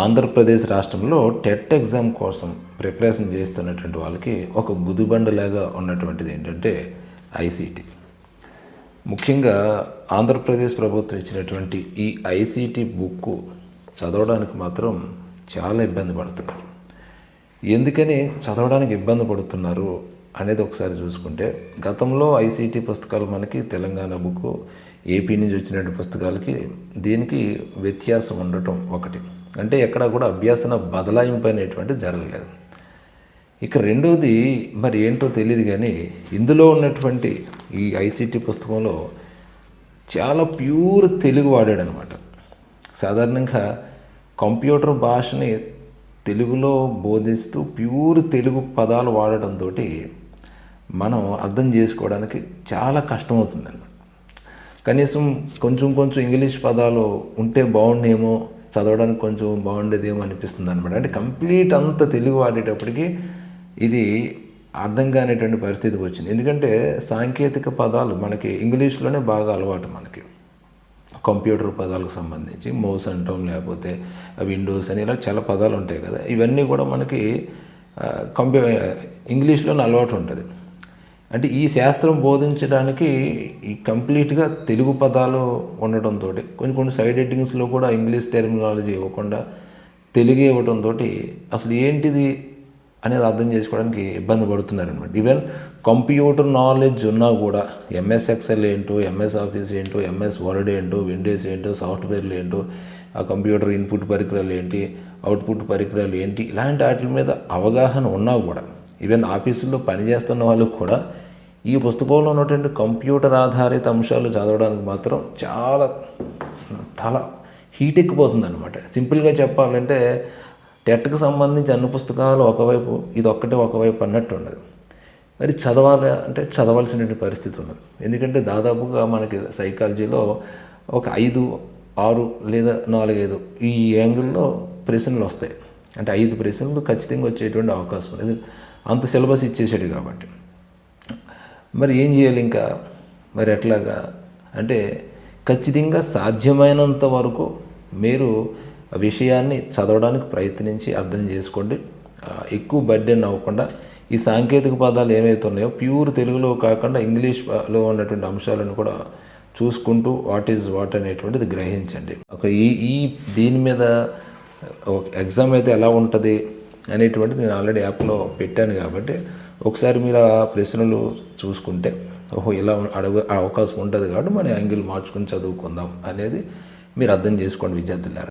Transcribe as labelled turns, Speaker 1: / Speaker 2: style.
Speaker 1: ఆంధ్రప్రదేశ్ రాష్ట్రంలో TET exam కోసం preparation చేస్తున్నటువంటి వాళ్ళకి ఒక గుదిబండలాగా ఉన్నటువంటిది ఏంటంటే ఐసీటీ ముఖ్యంగా ఆంధ్రప్రదేశ్ ప్రభుత్వం ఇచ్చినటువంటి ఈ ఐసీటీ బుక్ చదవడానికి మాత్రం చాలా ఇబ్బంది పడుతున్నారు. ఎందుకని చదవడానికి ఇబ్బంది పడుతున్నారు అనేది ఒకసారి చూసుకుంటే గతంలో ఐసీటీ పుస్తకాలు మనకి తెలంగాణ బుక్ ఏపీ నుంచి వచ్చినటువంటి పుస్తకాలకి దీనికి వ్యత్యాసం ఉండటం ఒకటి. అంటే ఎక్కడ కూడా అభ్యాసన బదలాయింపు అనేటువంటి జరగలేదు. ఇక రెండోది మరి ఏంటో తెలియదు కానీ ఇందులో ఉన్నటువంటి ఈ ఐసీటీ పుస్తకంలో చాలా ప్యూర్ తెలుగు వాడాడనమాట. సాధారణంగా కంప్యూటర్ భాషని తెలుగులో బోధిస్తూ ప్యూర్ తెలుగు పదాలు వాడటంతో మనం అర్థం చేసుకోవడానికి చాలా కష్టమవుతుందన్నమాట. కనీసం కొంచెం కొంచెం ఇంగ్లీష్ పదాలు ఉంటే బాగుండేమో చదవడానికి కొంచెం బాగుండేదేమో అనిపిస్తుంది అనమాట అంటే కంప్లీట్ అంత తెలుగు వాడేటప్పటికి ఇది అర్థం కానిటువంటి పరిస్థితికి వచ్చింది. ఎందుకంటే సాంకేతిక పదాలు మనకి ఇంగ్లీష్లోనే బాగా అలవాటు మనకి. కంప్యూటర్ పదాలకు సంబంధించి మౌస్ అంటాం లేకపోతే విండోస్ అని ఇలా చాలా పదాలు ఉంటాయి కదా. ఇవన్నీ కూడా మనకి కంప్యూ ఇంగ్లీష్లోనే అలవాటు ఉంటుంది. అంటే ఈ శాస్త్రం బోధించడానికి ఈ కంప్లీట్గా తెలుగు పదాలు ఉండటంతో కొన్ని కొన్ని సైడ్ ఎడ్డింగ్స్లో కూడా ఇంగ్లీష్ టెర్మినాలజీ ఇవ్వకుండా తెలుగు ఇవ్వడంతో అసలు ఏంటిది అనేది అర్థం చేసుకోవడానికి ఇబ్బంది పడుతున్నారనమాట ఈవెన్ కంప్యూటర్ నాలెడ్జ్ ఉన్నా కూడా ఎంఎస్ ఎక్సెల్ ఏంటో ఎంఎస్ ఆఫీస్ ఏంటో ఎంఎస్ వర్డ్ ఏంటో విండోస్ ఏంటో సాఫ్ట్వేర్లు ఏంటో ఆ కంప్యూటర్ ఇన్పుట్ పరికరాలు ఏంటి అవుట్పుట్ పరికరాలు ఏంటి ఇలాంటి వాటి మీద అవగాహన ఉన్నా కూడా ఈవెన్ ఆఫీసుల్లో పనిచేస్తున్న వాళ్ళకు కూడా ఈ పుస్తకంలో ఉన్నటువంటి కంప్యూటర్ ఆధారిత అంశాలు చదవడానికి మాత్రం చాలా చాలా హీట్ ఎక్కిపోతుంది అనమాట సింపుల్గా చెప్పాలంటే టెట్కి సంబంధించి అన్ని పుస్తకాలు ఒకవైపు ఇది ఒక్కటే ఒకవైపు అన్నట్టు ఉండదు. మరి చదవాలి అంటే చదవాల్సినటువంటి పరిస్థితి ఉన్నది ఎందుకంటే దాదాపుగా మనకి సైకాలజీలో ఒక ఐదు ఆరు లేదా నాలుగైదు ఈ యాంగిల్లో ప్రశ్నలు వస్తాయి. అంటే ఐదు ప్రశ్నలు ఖచ్చితంగా వచ్చేటువంటి అవకాశం ఉంది అంత సిలబస్ ఇచ్చేసాడు కాబట్టి. మరి ఏం చేయాలి ఇంకా? మరి ఎట్లాగా? అంటే ఖచ్చితంగా సాధ్యమైనంత వరకు మీరు ఆ విషయాన్ని చదవడానికి ప్రయత్నించి అర్థం చేసుకోండి. ఎక్కువ బర్డెన్ అవ్వకుండా ఈ సాంకేతిక పదాలు ఏమవుతున్నాయో ప్యూర్ తెలుగులో కాకుండా ఇంగ్లీష్లో ఉన్నటువంటి అంశాలను కూడా చూసుకుంటూ వాట్ ఈజ్ వాట్ అనేటువంటిది గ్రహించండి. ఒక ఈ ఈ దీని మీద ఎగ్జామ్ అయితే ఎలా ఉంటుంది అనేటువంటిది నేను ఆల్రెడీ యాప్లో పెట్టాను కాబట్టి ఒకసారి మీరు ఆ ప్రశ్నలు చూసుకుంటే ఓహో ఇలా అడగ అవకాశం ఉంటుంది కాబట్టి మన యాంగిల్ మార్చుకుని చదువుకుందాం అనేది మీరు అర్థం చేసుకోండి విద్యార్థులారా.